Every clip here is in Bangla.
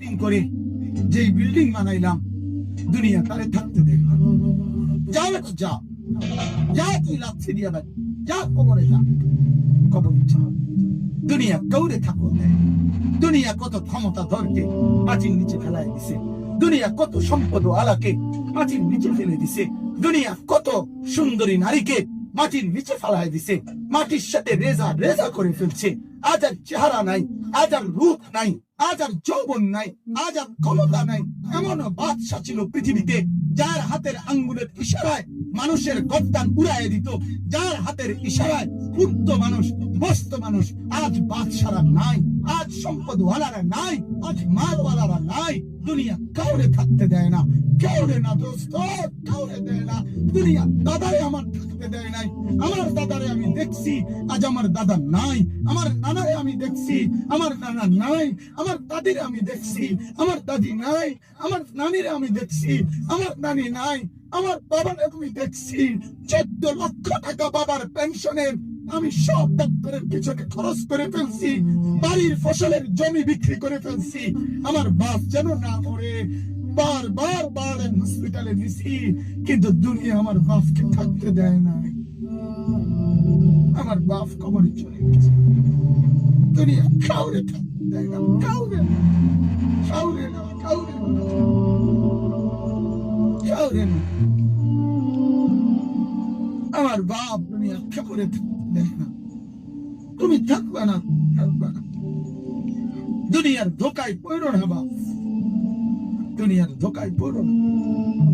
বিল্ডিং করে যে বিল্ডিং বানাইলাম, দুনিয়া তারে থাকতে দেবে। না। যা। যা তুই লাচ্ছি দিয়া। বেটা যা কবরে যা। কবর যা দুনিয়া কৌরে থাকো দুনিয়া কত ক্ষমতা ধরকে মাটির নিচে ফেলাই দিছে। দুনিয়া কত সম্পদ আলাকে মাটির নিচে ফেলে দিছে। দুনিয়া কত সুন্দরী নারীকে মাটির নিচে ফেলাই দিছে। মাটির সাথে রেজা রেজা করে ফেলছে আজ আর চেহারা নাই আজ আর রূপ নাই আজ আর যৌবন নাই আজ আর ক্ষমতা নাই এমন বাদশাহ ছিল পৃথিবীতে যার হাতের আঙ্গুলের ইশারায় মানুষের গদ্দান উড়াইয়ে দিত যার হাতের ইশারায় উঠত মানুষ বসত মানুষ আজ বাদশারা নাই আজ সম্পদওয়ালারা নাই আজ মালওয়ালারা নাই, দুনিয়া কাউরে থাকতে দেয় না, কাউরে না দোস্ত, কাউরে দেয় না, দুনিয়া দাদারে আমার থাকতে দেয় নাই, আমার দাদারে আমি দেখছি, আজ আমার দাদা নাই, আমার নানারে আমি দেখছি, আমার নানা নাই, আমার দাদিরে আমি দেখছি, আমার দাদি নাই, আমার নানিরে আমি দেখছি, আমার নানি নাই, আমার বাবারে আমি দেখছি, চোদ্দ লক্ষ টাকা বাবার পেনশনের আমি সব ডাক্তারের পিছনে খরচ করে ফেলছি, বাড়ির ফসলের জমি বিক্রি করে ফেলছি, আমার বাপ যেন না মরে, বার বার হসপিটালে নিছি কিন্তু দুনিয়া আমার বাপকে থাকতে দেয় না আমার বাপ চলে গেছে। দুনিয়া কাউরে থাকতে দেয় না, কাউরে কাউরে না, কাউরে কাউরে না। আমার বাপ দুনিয়া কাউরে থাকতে তুমি থাকবা না থাকবা না। দুনিয়ার ধোকায় দুনিয়ার ধোকায়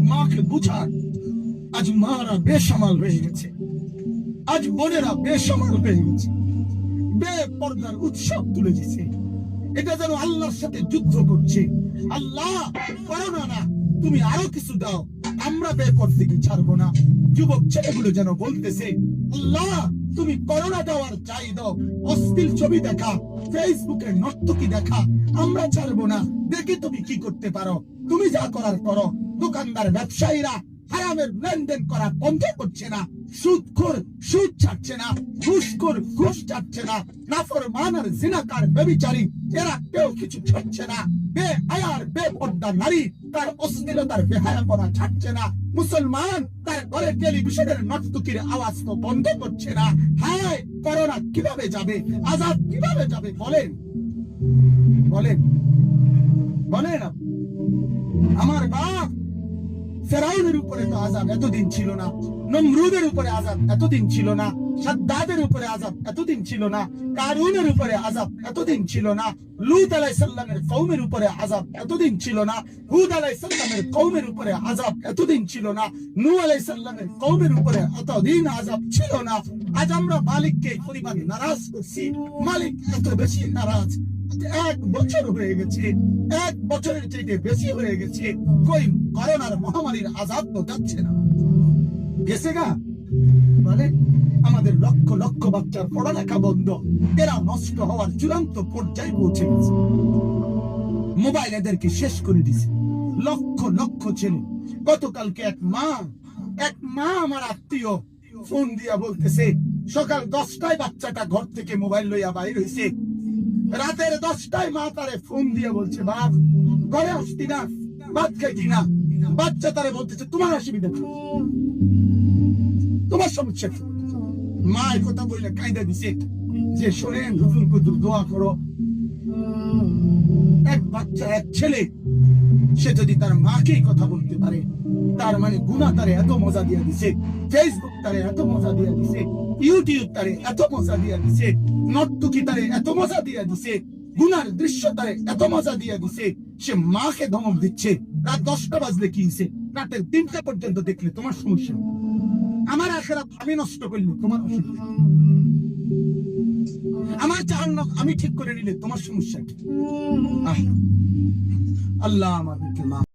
মাকে বুঝার। আজ মারা বেসামাল হয়ে গেছে। আজ বোনেরা বেসামাল হয়ে গেছে। বেপর্দার উৎসব তুলে দিছে। এটা যেন আল্লাহর সাথে যুদ্ধ করছে। আল্লাহ করো না না। তুমি আরও কিছু দাও। আমরা বেপর্দিকে ছাড়বো না। যুবক ছেলেগুলো যেন বলতেছে, আল্লাহ তুমি করোনা দেওয়ার চাই দাও অশ্লীল ছবি দেখা ফেসবুকে নর্তকী দেখা, আমরা ছাড়বো না। দেখি তুমি কি করতে পারো? তুমি যা করার করো। দোকানদার, ব্যবসায়ীরা হারামের লেনদেন করা বন্ধ করছে না। সুদখোর, সুদ ছাড়ছে না। ঘুষখোর, ঘুষ ছাড়ছে না। নাফর মানার জিনাকার বেবিচারী এরা কেউ কিছু ছাড়ছে না। নারী, তার অশ্লীলতার বেহায়া করা ছাড়ছে না। মুসলমান তার ঘরে টেলিভিশনের আওয়াজ তো বন্ধ করছে না। হায়, করোনা কীভাবে যাবে? আজাদ কীভাবে যাবে? বলেন। বলেন। বলেন। আমার বাপ ফেরাউনের উপরে তো আজাদ এতদিন ছিল না। নমরুদের উপরে আজাব এতদিন ছিল না, সাদ্দাদের উপরে আজাব এতদিন ছিল না, কারুনের উপরে আজাব এতদিন ছিল না, লুত আলাইসাল্লামের কৌমের উপরে আজাব এতদিন ছিল না, হুদ আলাইসাল্লামের কৌমের উপরে আজাব এতদিন ছিল না নু আলাইসাল্লামের কৌমের উপরে এতদিন আজাব ছিল না। আজ আমরা মালিককে পরিমাণ নারাজ করছি। মালিক এত বেশি নারাজ। এক বছর হয়ে গেছে। এক বছরের চাইতে বেশি হয়ে গেছে। কই করোনার মহামারীর আজাব তো যাচ্ছে না। গেছে গা মানে আমাদের লক্ষ লক্ষ বাচ্চার পড়ালেখা বন্ধ। এরা নষ্ট হওয়ার চূড়ান্ত পর্যায়ে পৌঁছে গেছে। মোবাইল এদেরকে শেষ করে দিছে। লক্ষ লক্ষ ছেলে। গতকালকে এক মা এক মা আমার আত্মীয় ফোন দিয়া বলতেছে, সকাল দশটায় বাচ্চাটা ঘর থেকে মোবাইল লইয়া বাইর হইছে। রাতের দশটায় মা তারে ফোন দিয়ে বলছে, বাপ, ঘরে আসতি না, ভাত খাইতি না। বাচ্চা তারে বলতেছে, তোমার অসুবিধা? তোমার সমস্যা কি? মা কথা বললে কায়দা দিছে। যে শোনেন হুজুর কুজুর দোয়া করো। এক বাচ্চা, এক ছেলে, সে যদি তার মাকে কথা বলতে পারে, তার মানে গুণা তারে এত মজা দিয়ে দিছে ফেসবুক তারে এত মজা দিয়ে দিছে ইউটিউব তারে এত মজা দিয়ে দিছে, নর্তকি তারে এত মজা দিয়ে দিছে, গুনার দৃশ্য তারে এত মজা দিয়ে দিছে, সে মাকে ধমক দিচ্ছে। রাত দশটা বাজলে কি হইছে? রাতের তিনটা পর্যন্ত দেখলে তোমার সমস্যা নেই। আমার আখেরা আমি নষ্ট করলে তোমার অসুবিধা। আমার জাহান্নাম আমি ঠিক করে নিলে, তোমার সমস্যা আল্লাহ আমার